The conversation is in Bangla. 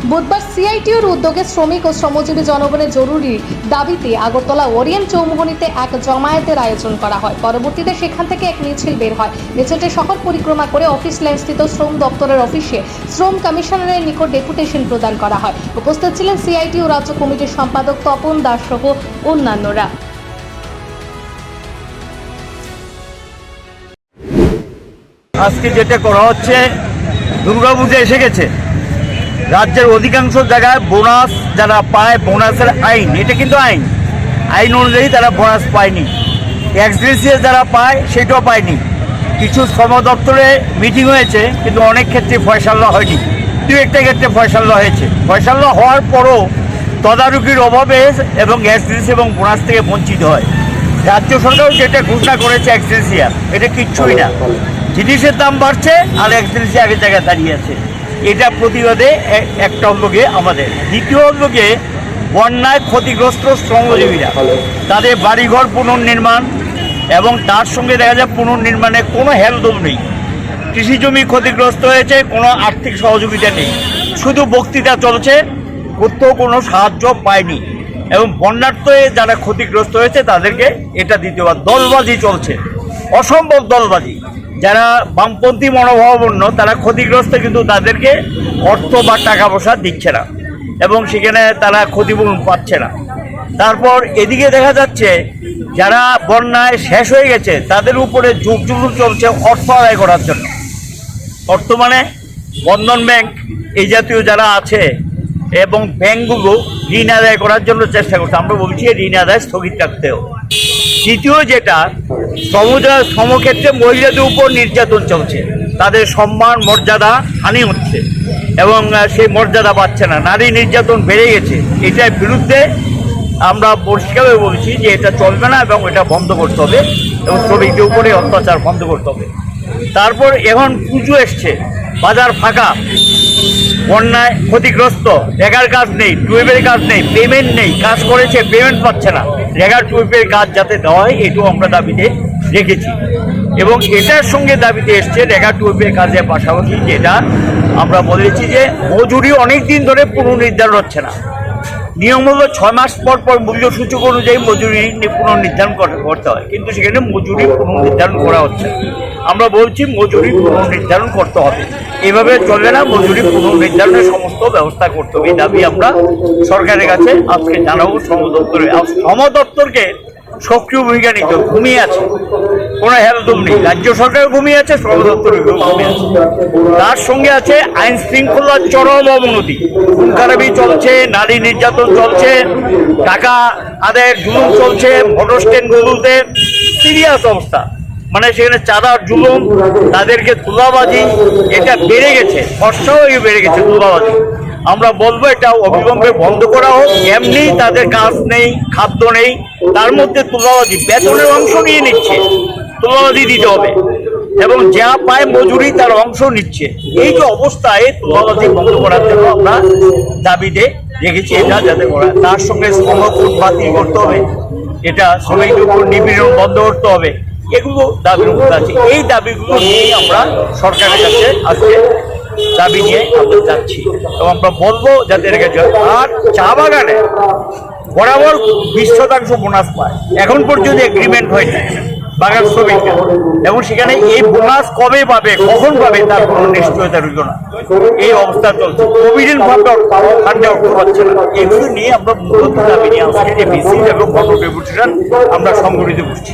বুধবার সিআইটিউর উদ্যোগে শ্রমিক ও শ্রমজীবী জনগণের জরুরি দাবিতে আগরতলা ওরিয়েন্ট চৌমুহনীতে এক জমায়েতের আয়োজন করা হয়। পরবর্তীতে সেখান থেকে এক মিছিল বের হয়। মিছিলটি শহর পরিক্রমা করে অফিস লাইনস্থিত শ্রম দপ্তরের অফিসে শ্রম কমিশনারের নিকট ডেপুটেশন প্রদান করা হয়। উপস্থিত ছিলেন সিআইটিউ রাজ্য কমিটির সম্পাদক তপন দাস সহ অন্যান্যরা। আজকে যেটা করা হচ্ছে, দুর্গাপূজা এসে গেছে। রাজ্যের অধিকাংশ জায়গায় বোনাস, যারা পায় বোনাসের আইন, এটা কিন্তু আইন। আইন অনুযায়ী তারা বোনাস পায়নি। এক্সগ্রেসিয়া যারা পায়, সেটাও পায়নি। কিছু শ্রম দপ্তরে মিটিং হয়েছে, কিন্তু অনেক ক্ষেত্রে ফয়সাল্লা হয়নি। দু একটা ক্ষেত্রে ফয়সাল্লা হয়েছে। ফয়সাল্লা হওয়ার পরও তদারকির অভাবে এবং এক্সগ্রেসি এবং বোনাস থেকে বঞ্চিত হয়। রাজ্য সরকার যেটা ঘোষণা করেছে এক্সগ্রেসিয়া এটা কিচ্ছুই না। জিনিসের দাম বাড়ছে, আর এক্সগ্রেসি আগের জায়গায় দাঁড়িয়ে আছে। এটা প্রতিবাদে একটা অঙ্গকে আমাদের। দ্বিতীয় অঙ্গকে বন্যায় ক্ষতিগ্রস্ত শ্রমজীবীরা। তাদের বাড়িঘর পুনর্নির্মাণ এবং তার সঙ্গে দেখা যায় পুনর্নির্মাণে কোনো হেলদোল নেই। কৃষি জমি ক্ষতিগ্রস্ত হয়েছে কোনো আর্থিক সহযোগিতা নেই। শুধু বক্তৃতা চলছে কোথাও কোনো সাহায্য পায়নি। এবং বন্যার্থে যারা ক্ষতিগ্রস্ত হয়েছে তাদেরকে এটা দিতে হবে দলবাজি চলছে। অসম্ভব দলবাজি। যারা বামপন্থী মনোভাবাপন্ন, তারা ক্ষতিগ্রস্ত কিন্তু তাদেরকে অর্থ বা টাকা পয়সা দিচ্ছে না এবং সেখানে তারা ক্ষতিপূরণ পাচ্ছে না। তারপর এদিকে দেখা যাচ্ছে, যারা বন্যায় শেষ হয়ে গেছে, তাদের উপরে যুগ যুগ চলছে অর্থ আদায় করার জন্য। অর্থ মানে বন্ধন ব্যাংক, এই জাতীয় যারা আছে এবং ব্যাংকগুলো ঋণ আদায় করার জন্য চেষ্টা করছে। আমরা বলছি ঋণ আদায় স্থগিত রাখতে হবে। দ্বিতীয় যেটা সমুদায় সমক্ষেত্রে মহিলাদের উপর নির্যাতন চলছে। তাদের সম্মান, মর্যাদা হানি হচ্ছে এবং সেই মর্যাদা পাচ্ছে না। নারী নির্যাতন বেড়ে গেছে। এটার বিরুদ্ধে আমরা পরিষ্কারভাবে বলছি যে এটা চলবে না এবং এটা বন্ধ করতে হবে এবং শ্রমিকদের উপরে অত্যাচার বন্ধ করতে হবে। তারপর এখন পুজো এসছে। বাজার ফাঁকা। বন্যায় ক্ষতিগ্রস্ত। রেগার কাজ নেই টুয়েবের কাজ নেই, পেমেন্ট নেই, কাজ করেছে, পেমেন্ট পাচ্ছে না। রেগার টুয়েবের কাজ যাতে দেওয়া হয় এটাও আমরা দাবিতে রেখেছি। এবং এটার সঙ্গে দাবিতে এসছে রেগা টুয়েবের কাজের পাশাপাশি, যেটা আমরা বলেছি যে মজুরি অনেক দিন ধরে পুনর্নির্ধারণ হচ্ছে না। নিয়ম হলো ছয় মাস পর পর মূল্য সূচক অনুযায়ী মজুরি পুনর্নির্ধারণ করতে হয়। কিন্তু সেখানে মজুরি পুনর্নির্ধারণ করা হচ্ছে। আমরা বলছি মজুরি পুনর্নির্ধারণ করতে হবে। এভাবে চলবে না, মজুরি পুনর্নির্ধারণের সমস্ত ব্যবস্থা করতে হবে। এই দাবি আমরা সরকারের কাছে আজকে জানাব। শ্রম দপ্তরে আর দপ্তরকে সক্রিয় ভূমিকা নিতে। ঘুমিয়ে আছে। কোনো হেলদুম নেই। রাজ্য সরকার ঘুমিয়ে আছে শ্রম দপ্তর ঘুমিয়ে আছে। তার সঙ্গে আছে আইন শৃঙ্খলার চরম অবনতি। খুন খারাপি চলছে, নারী নির্যাতন চলছে, টাকা আদায়ের জুলুম চলছে মোটর স্ট্যান্ডগুলোতে সিরিয়াস অবস্থা। মানে সেখানে চাঁদা জুলুম, তাদেরকে তুলাবাজি এটা বেড়ে গেছে খরচাও বেড়ে গেছে তুলাবাজি আমরা বলব এটা অবিলম্বে বন্ধ করা হোক, এমনি তাদের কাজ নেই, খাদ্য নেই, তার মধ্যে তুলাবাজি বেতনের অংশ নিয়ে নিচ্ছে তুলাবাজি দিতে হবে। এবং যা পায় মজুরি, তার অংশ নিচ্ছে। এই যে অবস্থায় তুলাবাজি বন্ধ করার জন্য আমরা দাবিতে রেখেছি এটা যাতে করা, তার সঙ্গে শ্রমকোট বাতিল করতে হবে। এটা শ্রমিকদের উপর নিপীড়ন বন্ধ করতে হবে। এগুলো দাবির মধ্যে আছে। এই দাবিগুলো নিয়ে আমরা সরকারের কাছে আজকে দাবি নিয়ে আমরা যাচ্ছি। এবং আমরা বলব যাতে আর চা বাগানে বরাবর বিশ শতাংশ বোনাস পায়। এখন পর্যন্ত এগ্রিমেন্ট হয়নি বাগান শ্রমিকরা এবং সেখানে এই বোনাস কবে পাবে, কখন পাবে, তার কোনো নিশ্চয়তা রইল না। এই অবস্থা চলছে। কোভিডের ভাবে অর্থ পাচ্ছে না। এগুলো নিয়ে আমরা মূলত দাবি নিয়ে যে মিছিল এবং গণ আমরা সংগঠিত করছি।